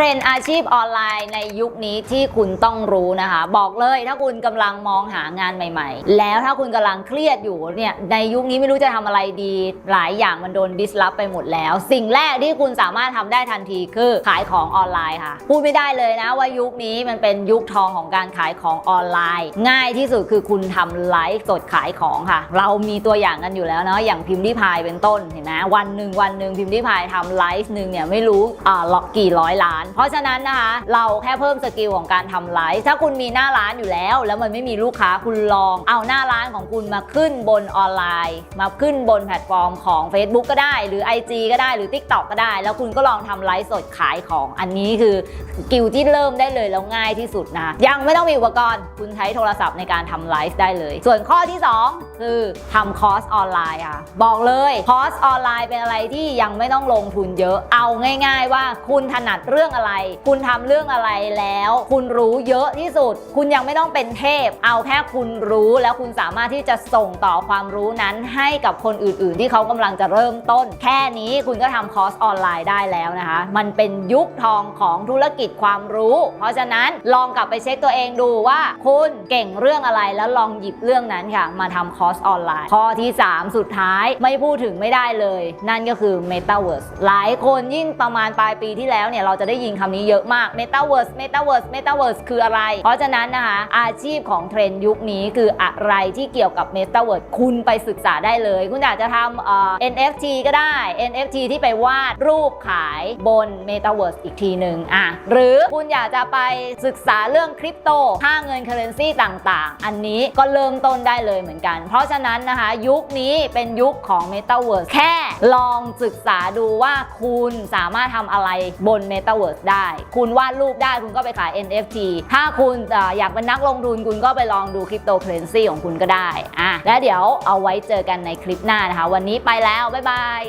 ทรนด์อาชีพออนไลน์ในยุคนี้ที่คุณต้องรู้นะคะ บอกเลยถ้าคุณกำลังมองหางานใหม่ ๆ แล้วถ้าคุณกำลังเครียดอยู่เนี่ยในยุคนี้ไม่รู้จะทำอะไรดี หลายอย่างมันโดนดิสลอฟไปหมดแล้ว สิ่งแรกที่คุณสามารถทำได้ทันทีคือขายของออนไลน์ค่ะ พูดไม่ได้เลยนะว่ายุคนี้มันเป็นยุคทองของการขายของออนไลน์ ง่ายที่สุดคือคุณทำไลฟ์สดขายของค่ะ เรามีตัวอย่างกันอยู่แล้วเนาะอย่างพิมพ์ริพายเป็นต้นเห็นไหมวันหนึ่งวันหนึ่งพิมพ์ริพายทำไลฟ์หนึ่งเนี่ยไม่รู้อ่าล็อกกี่ร้อยล้านเพราะฉะนั้นนะคะเราแค่เพิ่มสกิลของการทำไลฟ์ถ้าคุณมีหน้าร้านอยู่แล้ว แล้วมันไม่มีลูกค้าคุณลอง เอาหน้าร้านของคุณมาขึ้นบนออนไลน์ มาขึ้นบนแพลตฟอร์มของ Facebook ก็ได้ หรือ IG ก็ได้หรือ TikTok ก็ได้ แล้วคุณก็ลองทำไลฟ์สดขายของอันนี้คือสกิลที่เริ่มได้เลยแล้วง่ายที่สุดนะยังไม่ต้องมีอุปกรณ์ คุณใช้โทรศัพท์ในการทำไลฟ์ได้เลย ส่วนข้อที่ 2 คือทำคอร์สออนไลน์ค่ะบอกเลยคอร์สออนไลน์เป็นอะไรที่ยังไม่ต้องลงทุนเยอะเอาง่าย ๆ ว่าคุณถนัดเรื่องอะไร คุณทำเรื่องอะไรแล้ว คุณรู้เยอะที่สุด คุณยังไม่ต้องเป็นเทพ เอาแค่คุณรู้แล้วคุณสามารถที่จะส่งต่อความรู้นั้นให้กับคนอื่น ๆ ที่เขากำลังจะเริ่มต้น แค่นี้คุณก็ทำคอร์สออนไลน์ได้แล้วนะคะ มันเป็นยุคทองของธุรกิจความรู้ เพราะฉะนั้นลองกลับไปเช็คตัวเองดูว่าคุณเก่งเรื่องอะไรแล้วลองหยิบเรื่องนั้นค่ะ มาทำคอร์สออนไลน์ ข้อที่ 3 สุดท้ายไม่พูดถึงไม่ได้เลย นั่นก็คือ Metaverse หลายคนยิ่งประมาณปลายปีที่แล้วเนี่ยเราจะได้ยินคำนี้เยอะมาก Metaverse Metaverse Metaverse คืออะไร เพราะฉะนั้นนะคะอาชีพของเทรนด์ยุคนี้คืออะไรที่เกี่ยวกับ Metaverse คุณไปศึกษาได้เลย คุณอาจจะทำเอ่อ NFT ก็ได้ NFT ที่ไปวาดรูปขายบน Metaverse อีกทีหนึ่งอะหรือคุณอยากจะไปศึกษาเรื่องคริปโตค่าเงินเคอร์เรนซีต่างๆ อันนี้ก็เริ่มต้นได้เลยเหมือนกัน เพราะฉะนั้นนะคะยุคนี้เป็นยุคของ Metaverse แค่ ลองศึกษาดูว่าคุณสามารถทำอะไรบน Metaverse ได้ คุณวาดรูปได้คุณก็ไปขาย NFT ถ้าคุณอยากเป็นนักลงทุนคุณก็ไปลองดูคริปโตเคอเรนซีของคุณก็ได้อะและเดี๋ยวเอาไว้เจอกันในคลิปหน้านะคะ วันนี้ไปแล้ว บ๊ายบาย